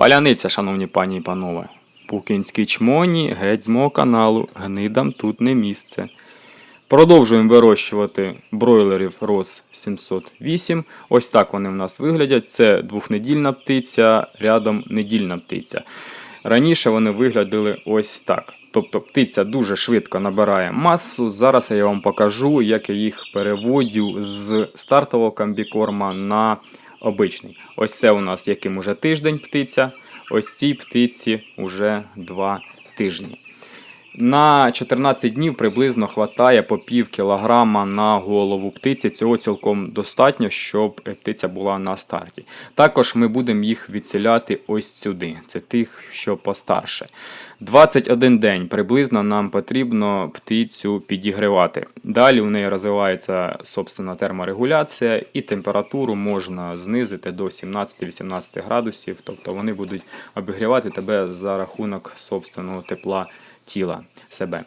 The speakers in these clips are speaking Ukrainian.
Паляниця, шановні пані і панове. Пукінські чмоні, геть з мого каналу, гнидам тут не місце. Продовжуємо вирощувати бройлерів ROS 708. Ось так вони в нас виглядять. Це двохнедільна птиця, рядом недільна птиця. Раніше вони виглядали ось так. Тобто птиця дуже швидко набирає масу. Зараз я вам покажу, як я їх переводю з стартового комбікорма на обичний. Ось це у нас яким уже тиждень птиця. Ось цій птиці уже два тижні. На 14 днів приблизно хватає по пів кілограма на голову птиці. Цього цілком достатньо, щоб птиця була на старті. Також ми будемо їх відселяти ось сюди. Це тих, що постарше. 21 день приблизно нам потрібно птицю підігрівати. Далі у неї розвивається собственно терморегуляція, і температуру можна знизити до 17-18 градусів. Тобто вони будуть обігрівати тебе за рахунок собственного тепла тіла себе.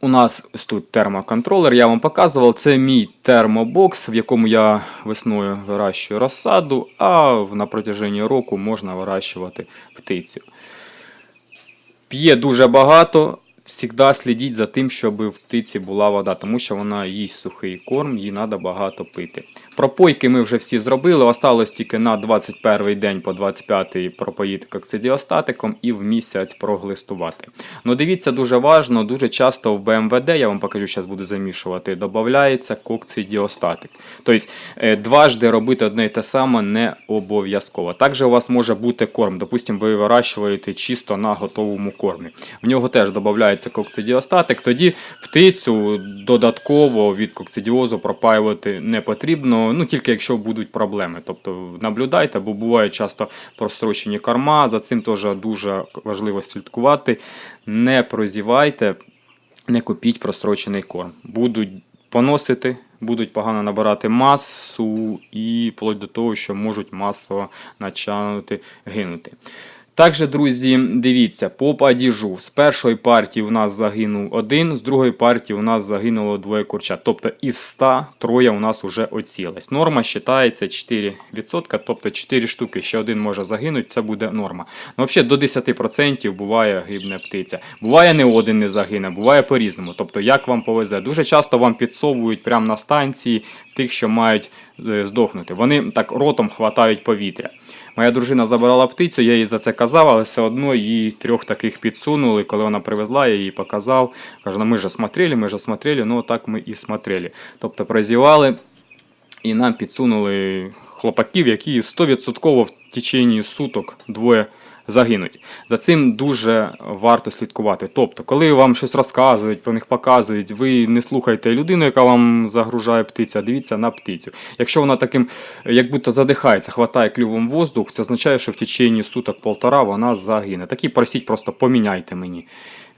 У нас ось тут термоконтролер, я вам показував. Це мій термобокс, в якому я весною вирощую розсаду, а на протяженні року можна вирощувати птицю. П'є дуже багато. Всігда слідіть за тим, щоб в птиці була вода, тому що вона їсть сухий корм, їй треба багато пити. Пропойки ми вже всі зробили. Осталось тільки на 21 день по 25-й пропоїти кокцидіостатиком і в місяць проглистувати. Ну дивіться, дуже важно, дуже часто в БМВД, я вам покажу, зараз буду замішувати, додається кокцидіостатик. Тобто е, дважди робити одне і те саме не обов'язково. Також у вас може бути корм. Допустимо, ви вирощуєте чисто на готовому кормі. В нього теж додається кокцидіостатик, тоді птицю додатково від кокцидіозу пропаювати не потрібно, ну тільки якщо будуть проблеми. Тобто наблюдайте, бо бувають часто прострочені корма. За цим теж дуже важливо слідкувати. Не прозівайте, не купіть прострочений корм. Будуть поносити, будуть погано набирати масу і вплоть до того, що можуть масово начанути гинути. Також, друзі, дивіться, по падіжу. З першої партії у нас загинув один, з другої партії у нас загинуло двоє курчат. Тобто із 100 троє у нас вже оцілись. Норма вважається 4%, тобто 4 штуки, ще один може загинути, це буде норма. Ну, взагалі до 10% буває гибне птиця. Буває не один не загине, буває по-різному. Тобто, як вам повезе. Дуже часто вам підсовують прямо на станції тих, що мають е, здохнути. Вони так ротом хватають повітря. Моя дружина забирала птицю, я їй за це казав, але все одно їй трьох таких підсунули. Коли вона привезла, я їй показав. Каже, ну ми ж смотрели, ми ж смотрели, ну так ми і смотрели. Тобто прозівали і нам підсунули хлопаків, які 100% в течение суток двоє загинуть. За цим дуже варто слідкувати. Тобто, коли вам щось розказують, про них показують, ви не слухайте людину, яка вам загружає птицю, а дивіться на птицю. Якщо вона таким, як будто задихається, хватає клювом воздух, це означає, що в течение суток полтора вона загине. Такі просіть, просто поміняйте мені.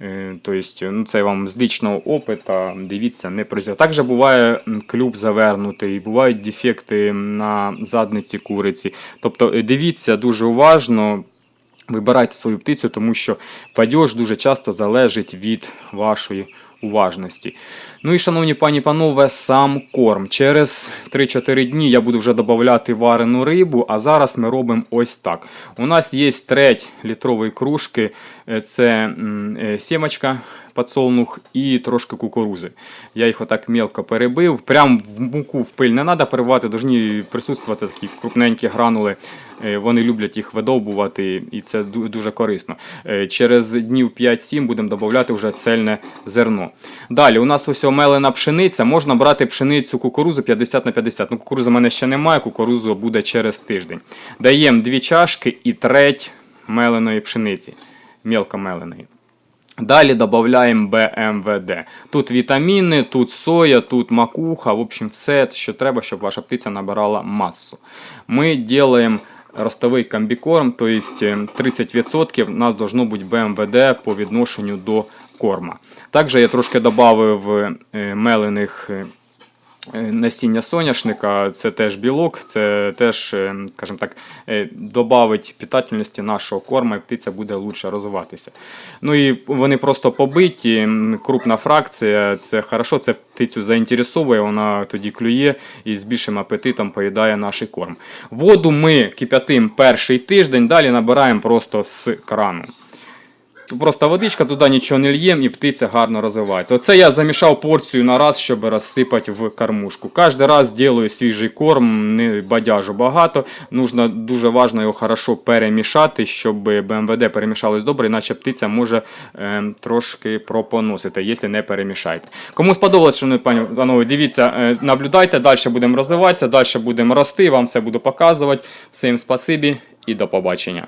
Е, Тобто, ну, це вам з лічного опиту, дивіться, не призя. Також буває клюв завернутий, бувають дефекти на задниці куриці. Тобто, е, дивіться дуже уважно. Вибирайте свою птицю, тому що падіж дуже часто залежить від вашої уважності. Ну і, шановні пані і панове, сам корм. Через 3-4 дні я буду вже додавати варену рибу, а зараз ми робимо ось так. У нас є треть літрової кружки, е, це е, сімочка, подсолнух і трошки кукурузи. Я їх отак мелко перебив. Прям в муку в пиль не треба перебивати, повинні присутствувати такі крупненькі гранули. Е, Вони люблять їх видовбувати, і це дуже корисно. Е, Через днів 5-7 будемо додавати вже цельне зерно. Далі у нас ось омелена пшениця. Можна брати пшеницю кукурузу 50 на 50. Ну, кукурузи в мене ще немає, кукурузу буде через тиждень. Даємо дві чашки і треть меленої пшениці, мелко меленої. Далі додаємо БМВД. Тут вітаміни, тут соя, тут макуха, в общем, все, що треба, щоб ваша птиця набирала масу. Ми робимо ростовий комбікорм, то есть е, 30% у нас должно бути БМВД по відношенню до корма. Також я трошки додав мелених е, е, насіння соняшника, це теж білок, це теж, е, скажімо так, е, добавить питательності нашого корма, і птиця буде лучше розвиватися. Ну і вони просто побиті, крупна фракція, це хорошо, це птицю заінтересовує, вона тоді клює і з більшим апетитом поїдає наш корм. Воду ми кип'ятим перший тиждень, далі набираємо просто з крану. Просто водичка, туди нічого не льємо і птиця гарно розвивається. Оце я замішав порцію на раз, щоб розсипати в кормушку. Кожен раз ділаю свіжий корм, не бадяжу багато. Нужно дуже важливо його хорошо перемішати, щоб БМВД перемішалось добре, іначе птиця може е, трошки пропоносити, якщо не перемішаєте. Кому сподобалось, шановні пані панове, дивіться, е, наблюдайте, далі будемо розвиватися, далі будемо рости, вам все буду показувати. Всім спасибі і до побачення.